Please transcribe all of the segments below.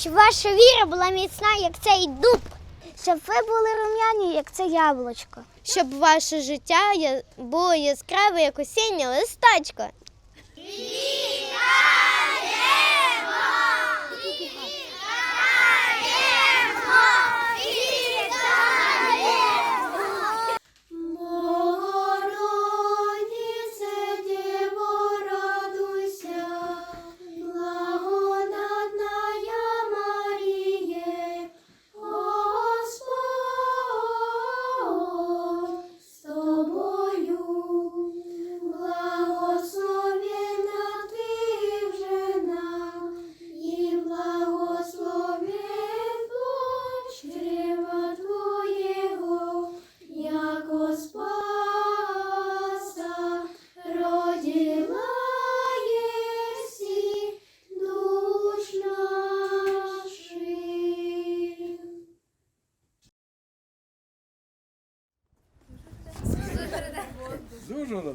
щоб ваша віра була міцна, як цей дуб, щоб ви були рум'яні, як це яблучко. Щоб ваше життя було яскраве, як осіннє листочко.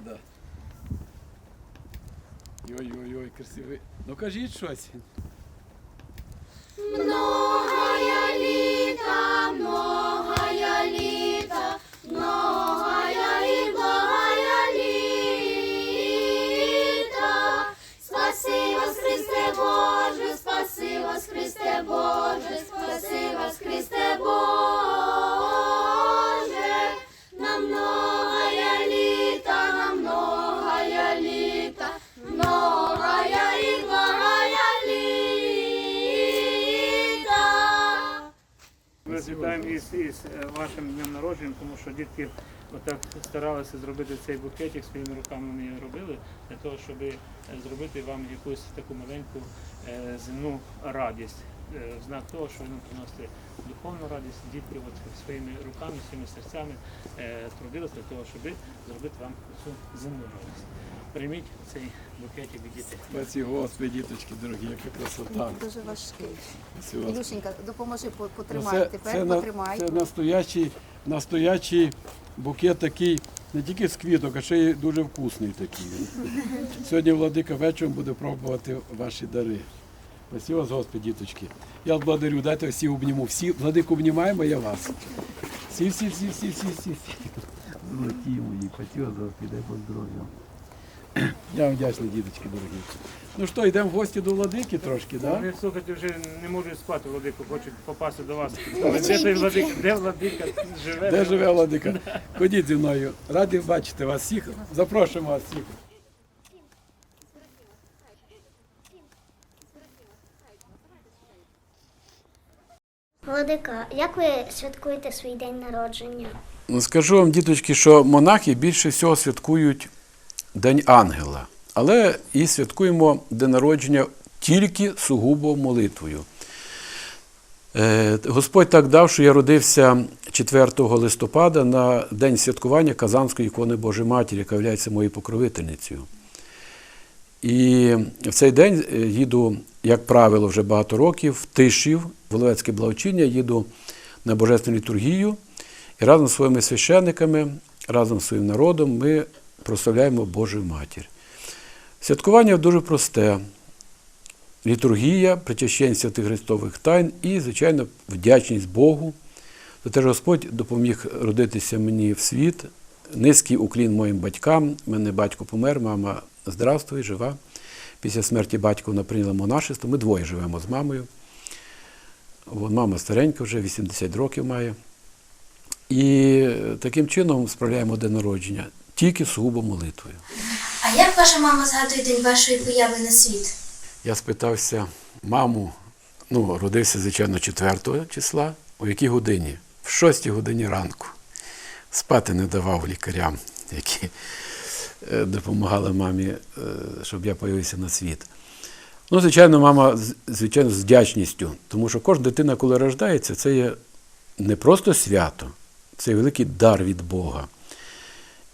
Ужгорода. Ой-ой-ой, красивий. Ну кажіть щось. Вітаємо із, із е, вашим днем народження, тому що дітки отак старалися зробити цей букетик своїми руками вони робили для того, щоб е, зробити вам якусь таку маленьку е, земну радість. В знак того, що ви нам духовну радість, дітки от своїми руками, своїми серцями трудилися для того, щоб зробити вам цю земну радість. Прийміть цей букетик від дітей. Спасибо, Господи, діточки дорогі, яка красота. Дуже важкий. Ілюшенька, допоможи, по- Ну, потримай. Це, Тепер це, потримай. це настоящий, настоящий букет такий, не тільки з квіток, а ще й дуже вкусний такий. Сьогодні Владика вечором буде пробувати ваші дари. Спасибо вас, Господи, діточки. Я вас благодарю, дайте всі обніму. Всі, Владику обнімаємо, я вас. Всі, всі, всі, всі, всі, всі. Золоті мої, спасибо, вас, Господи, дай Бог здоров'я. Я вам вдячний, діточки дорогі. Ну що, йдемо в гості до Владики трошки, так? Да? Вони слухайте, вже не можуть спати владику, хочуть попасти до вас. Де той владика, де владика живе? Де живе Владика? Ходіть зі мною. Раді бачити вас всіх. Запрошуємо вас всіх. Владика, як ви святкуєте свій день народження? Ну, Скажу вам, діточки, що монахи більше всього святкують День Ангела, але і святкуємо день народження тільки сугубо молитвою. Е, Господь так дав, що я родився 4 листопада на день святкування Казанської ікони Божої Матері, яка є моєю покровительницею. І в цей день е, їду, як правило, вже багато років в Тишів, Воловецьке благочиння, їду на Божественну літургію. І разом з своїми священниками, разом з своїм народом ми прославляємо Божу Матір. Святкування дуже просте. Літургія, причащення святих Христових тайн і, звичайно, вдячність Богу за те, що Господь допоміг родитися мені в світ. Низький уклін моїм батькам. У мене батько помер, мама здравствуй, жива. Після смерті батька вона прийняла монашество. Ми двоє живемо з мамою. От мама старенька вже, 80 років має. І таким чином справляємо день народження тільки сугубо молитвою. А як ваша мама згадує день вашої появи на світ? Я спитався маму, ну, родився, звичайно, 4 числа, у якій годині? В 6 годині ранку. Спати не давав лікарям, які е, допомагали мамі, е, щоб я появився на світ. Ну, звичайно, мама, звичайно, з вдячністю, тому що кожна дитина, коли рождається, це є не просто свято, це є великий дар від Бога.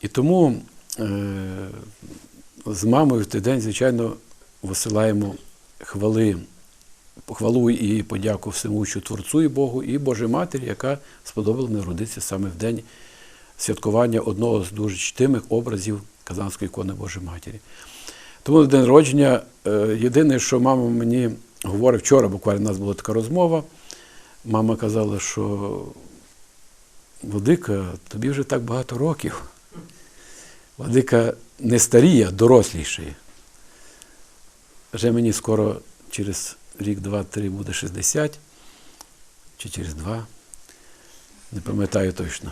І тому е, з мамою в той день, звичайно, висилаємо хвали, хвалу і подяку всемущу Творцу і Богу, і Божій Матері, яка сподобала народитися саме в день святкування одного з дуже чтимих образів Казанської ікони Божої Матері. Тому на день народження е, єдине, що мама мені говорив вчора, буквально у нас була така розмова. Мама казала, що Владика, тобі вже так багато років. Владика не старіє, а дорослішає. Вже мені скоро через рік, два, три буде 60, чи через два, не пам'ятаю точно.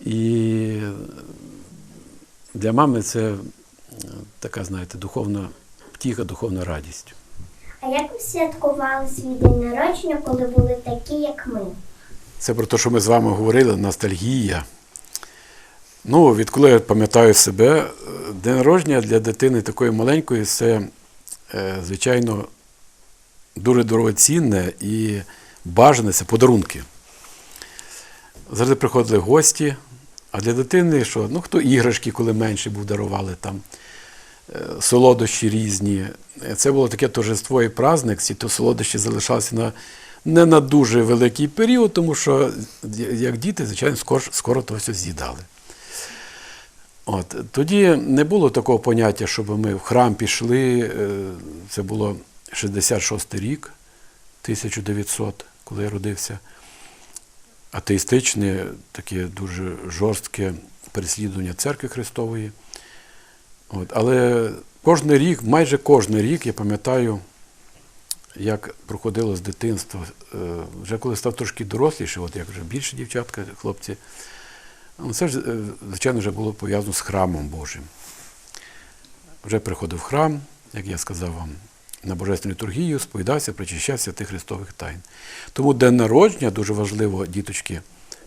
І для мами це е, така, знаєте, духовна втіха, духовна радість. А як ви святкували свій день народження, коли були такі, як ми? Це про те, що ми з вами говорили, ностальгія. Ну, відколи я пам'ятаю себе, е, день народження для дитини такої маленької це, е, звичайно, дуже дорогоцінне і бажане це подарунки. Завжди приходили гості, а для дитини, що, ну, хто іграшки, коли менше був, дарували там, е, солодощі різні. Це було таке торжество і праздник, ці то солодощі залишалися на, не на дуже великий період, тому що, як діти, звичайно, скоро, скоро то все з'їдали. От. Тоді не було такого поняття, щоб ми в храм пішли. е, Це було 66 рік, 1900, коли я родився. Атеїстичне, таке дуже жорстке переслідування церкви Христової. От. Але кожен рік, майже кожен рік, я пам'ятаю, як проходило з дитинства. Е, Вже коли став трошки доросліше, от як вже більше дівчатка, хлопці, це ж, е, звичайно, вже було пов'язано з храмом Божим. Вже приходив храм, як я сказав вам, на Божественну літургію, сповідався, причащався тих Христових тайн. Тому день народження дуже важливо, діточки,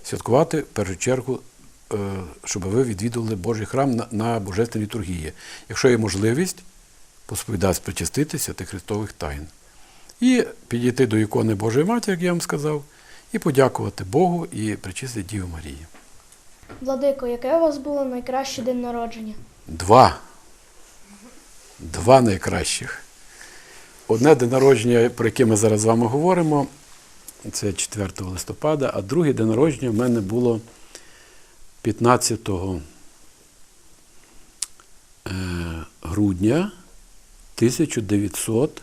святкувати в першу чергу, е, щоб ви відвідували Божий храм на Божественній літургії. Якщо є можливість, посповідатися, причаститися тих Христових тайн. І підійти до ікони Божої Матері, як я вам сказав, і подякувати Богу і причистити Діву Марії. Владико, яке у вас було найкраще день народження? Два. Два найкращих. Одне день народження, про яке ми зараз з вами говоримо, це 4 листопада, а друге день народження в мене було 15 е, грудня 1900.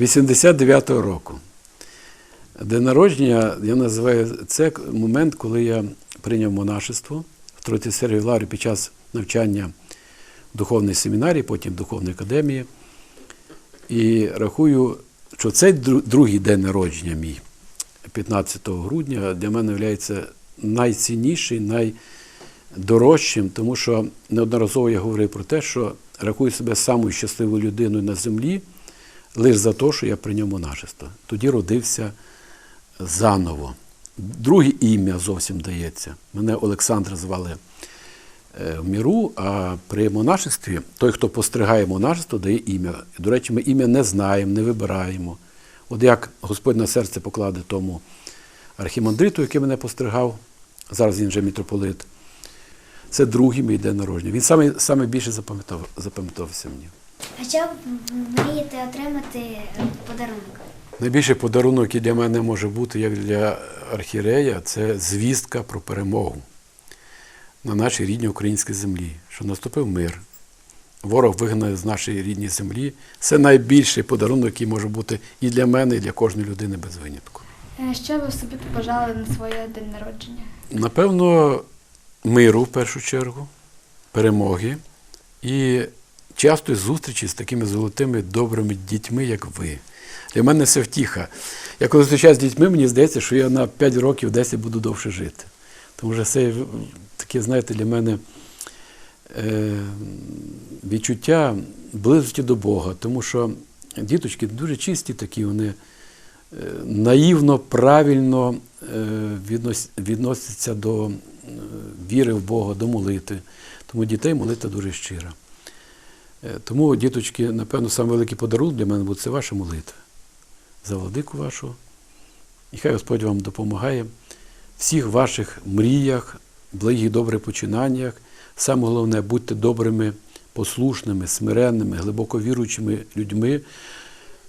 89-го року. День народження, я називаю це момент, коли я прийняв монашество в Троїцервій Лаврі під час навчання в духовній семінарії, потім в духовній академії. І рахую, що цей другий день народження мій, 15 грудня, для мене є найцінніший, найдорожчим, тому що неодноразово я говорив про те, що рахую себе самою щасливою людиною на землі лише за те, що я прийняв монашество. Тоді родився заново. Друге ім'я зовсім дається. Мене Олександр звали е, в міру, а при монашестві той, хто постригає монашество, дає ім'я. До речі, ми ім'я не знаємо, не вибираємо. От як Господь на серце покладе тому архімандриту, який мене постригав, зараз він вже мітрополит. Це другий мій день народження. Він саме, саме більше запам'ятав, запам'ятався мені. А що ви мрієте отримати подарунок? Найбільший подарунок, який для мене може бути, як для архірея, це звістка про перемогу на нашій рідній українській землі, що наступив мир. Ворог вигнає з нашої рідної землі. Це найбільший подарунок, який може бути і для мене, і для кожної людини без винятку. Е, Що ви собі побажали на своє день народження? Напевно, миру в першу чергу, перемоги і частої зустрічі з такими золотими добрими дітьми, як ви. Для мене це втіха. Я коли зустрічаюся з дітьми, мені здається, що я на 5 років 10 буду довше жити. Тому що це таке, знаєте, для мене е, відчуття близості до Бога. Тому що діточки дуже чисті такі, вони е, наївно, правильно е, віднос- відносяться до е, віри в Бога, до молитви. Тому дітей молитва дуже щира. Е, Тому, діточки, напевно, саме великий подарунок для мене буде це ваша молитва за владику вашу. І хай Господь вам допомагає всіх ваших мріях, благих добрих починаннях. Саме головне, будьте добрими, послушними, смиренними, глибоко віруючими людьми.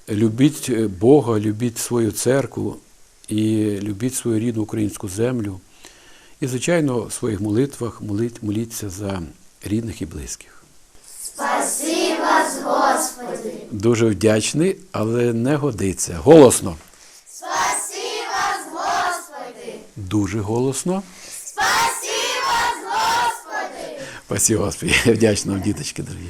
Любіть Бога, любіть свою церкву і любіть свою рідну українську землю. І, звичайно, в своїх молитвах моліть, моліться за рідних і близьких. Спаси вас, Господи. Дуже вдячний, але не годиться. Голосно. Спаси вас, Господи. Дуже голосно. Спаси вас, Господи. Спасі Господи, вдячна вам, діточки дорогі.